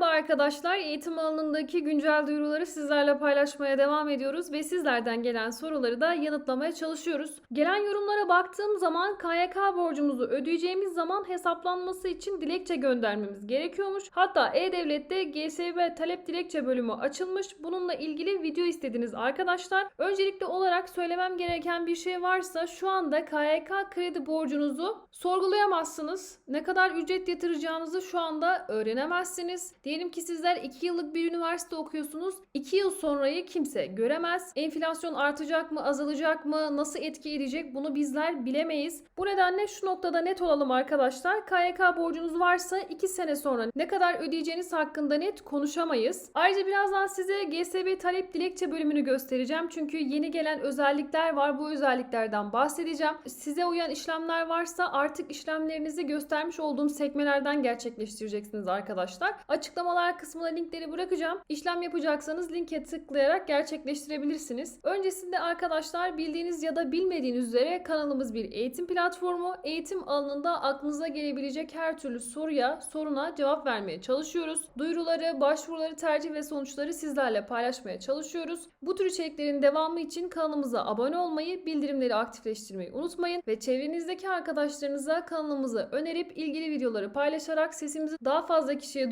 Merhaba arkadaşlar. Eğitim alanındaki güncel duyuruları sizlerle paylaşmaya devam ediyoruz ve sizlerden gelen soruları da yanıtlamaya çalışıyoruz. Gelen yorumlara baktığım zaman KYK borcumuzu ödeyeceğimiz zaman hesaplanması için dilekçe göndermemiz gerekiyormuş. Hatta E-Devlet'te GSB talep dilekçe bölümü açılmış. Bununla ilgili video istediniz arkadaşlar. Öncelikli olarak söylemem gereken bir şey varsa şu anda KYK kredi borcunuzu sorgulayamazsınız. Ne kadar ücret yatıracağınızı şu anda öğrenemezsiniz. Diyelim ki sizler 2 yıllık bir üniversite okuyorsunuz. 2 yıl sonrayı kimse göremez. Enflasyon artacak mı, azalacak mı, nasıl etki edecek bunu bizler bilemeyiz. Bu nedenle şu noktada net olalım arkadaşlar. KYK borcunuz varsa 2 sene sonra ne kadar ödeyeceğiniz hakkında net konuşamayız. Ayrıca birazdan size GSB talep dilekçe bölümünü göstereceğim. Çünkü yeni gelen özellikler var. Bu özelliklerden bahsedeceğim. Size uyan işlemler varsa artık işlemlerinizi göstermiş olduğum sekmelerden gerçekleştireceksiniz arkadaşlar. Açıklamalar kısmına linkleri bırakacağım. İşlem yapacaksanız linke tıklayarak gerçekleştirebilirsiniz. Öncesinde arkadaşlar bildiğiniz ya da bilmediğiniz üzere kanalımız bir eğitim platformu. Eğitim alanında aklınıza gelebilecek her türlü soruya, soruna cevap vermeye çalışıyoruz. Duyuruları, başvuruları, tercih ve sonuçları sizlerle paylaşmaya çalışıyoruz. Bu tür içeriklerin devamı için kanalımıza abone olmayı, bildirimleri aktifleştirmeyi unutmayın ve çevrenizdeki arkadaşlarınıza kanalımızı önerip ilgili videoları paylaşarak sesimizi daha fazla kişiye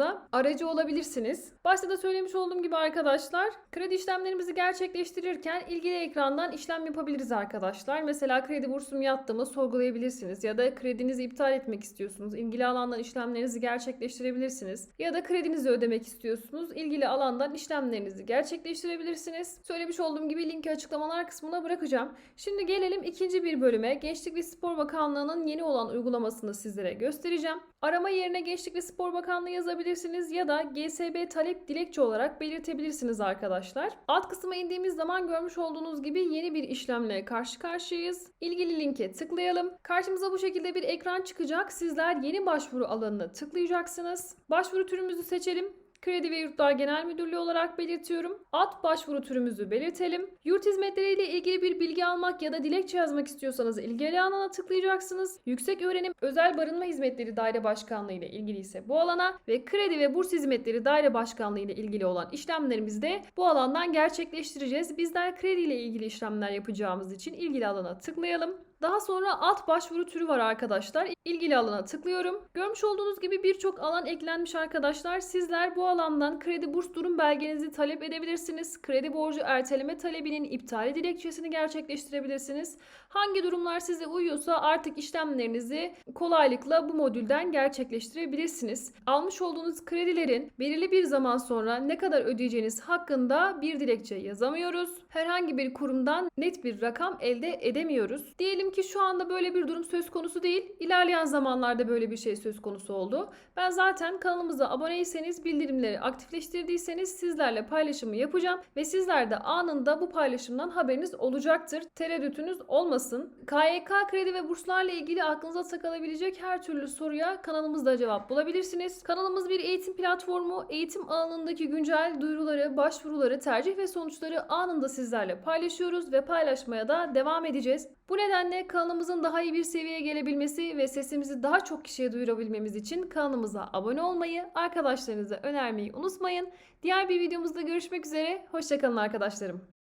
duyurmamıza aracı olabilirsiniz. Başta da söylemiş olduğum gibi arkadaşlar, kredi işlemlerimizi gerçekleştirirken ilgili ekrandan işlem yapabiliriz arkadaşlar. Mesela kredi bursum yattı mı sorgulayabilirsiniz ya da kredinizi iptal etmek istiyorsunuz. İlgili alandan işlemlerinizi gerçekleştirebilirsiniz. Ya da kredinizi ödemek istiyorsunuz. İlgili alandan işlemlerinizi gerçekleştirebilirsiniz. Söylemiş olduğum gibi linki açıklamalar kısmına bırakacağım. Şimdi gelelim ikinci bir bölüme. Gençlik ve Spor Bakanlığı'nın yeni olan uygulamasını sizlere göstereceğim. Arama yerine Gençlik ve Spor Bakanlığı yazabilirsiniz ya da GSB talep dilekçe olarak belirtebilirsiniz arkadaşlar. Alt kısma indiğimiz zaman görmüş olduğunuz gibi yeni bir işlemle karşı karşıyayız. İlgili linke tıklayalım. Karşımıza bu şekilde bir ekran çıkacak. Sizler yeni başvuru alanına tıklayacaksınız. Başvuru türümüzü seçelim. Kredi ve Yurtlar Genel Müdürlüğü olarak belirtiyorum. Alt başvuru türümüzü belirtelim. Yurt hizmetleriyle ilgili bir bilgi almak ya da dilekçe yazmak istiyorsanız ilgili alana tıklayacaksınız. Yüksek Öğrenim Özel Barınma Hizmetleri Daire Başkanlığı ile ilgili ise bu alana ve Kredi ve Burs Hizmetleri Daire Başkanlığı ile ilgili olan işlemlerimizi de bu alandan gerçekleştireceğiz. Bizler kredi ile ilgili işlemler yapacağımız için ilgili alana tıklayalım. Daha sonra alt başvuru türü var arkadaşlar. İlgili alana tıklıyorum. Görmüş olduğunuz gibi birçok alan eklenmiş arkadaşlar. Sizler bu alandan kredi burs durum belgenizi talep edebilirsiniz. Kredi borcu erteleme talebinin iptali dilekçesini gerçekleştirebilirsiniz. Hangi durumlar size uyuyorsa artık işlemlerinizi kolaylıkla bu modülden gerçekleştirebilirsiniz. Almış olduğunuz kredilerin belirli bir zaman sonra ne kadar ödeyeceğiniz hakkında bir dilekçe yazamıyoruz. Herhangi bir kurumdan net bir rakam elde edemiyoruz. Diyelim ki şu anda böyle bir durum söz konusu değil. İlerleyen zamanlarda böyle bir şey söz konusu oldu. Ben zaten kanalımıza aboneyseniz, bildirimleri aktifleştirdiyseniz sizlerle paylaşımı yapacağım ve sizler de anında bu paylaşımdan haberiniz olacaktır. Tereddütünüz olmasın. KYK kredi ve burslarla ilgili aklınıza takılabilecek her türlü soruya kanalımızda cevap bulabilirsiniz. Kanalımız bir eğitim platformu. Eğitim alanındaki güncel duyuruları, başvuruları, tercih ve sonuçları anında sizlerle paylaşıyoruz ve paylaşmaya da devam edeceğiz. Bu nedenle kanalımızın daha iyi bir seviyeye gelebilmesi ve sesimizi daha çok kişiye duyurabilmemiz için kanalımıza abone olmayı, arkadaşlarınıza önermeyi unutmayın. Diğer bir videomuzda görüşmek üzere. Hoşçakalın arkadaşlarım.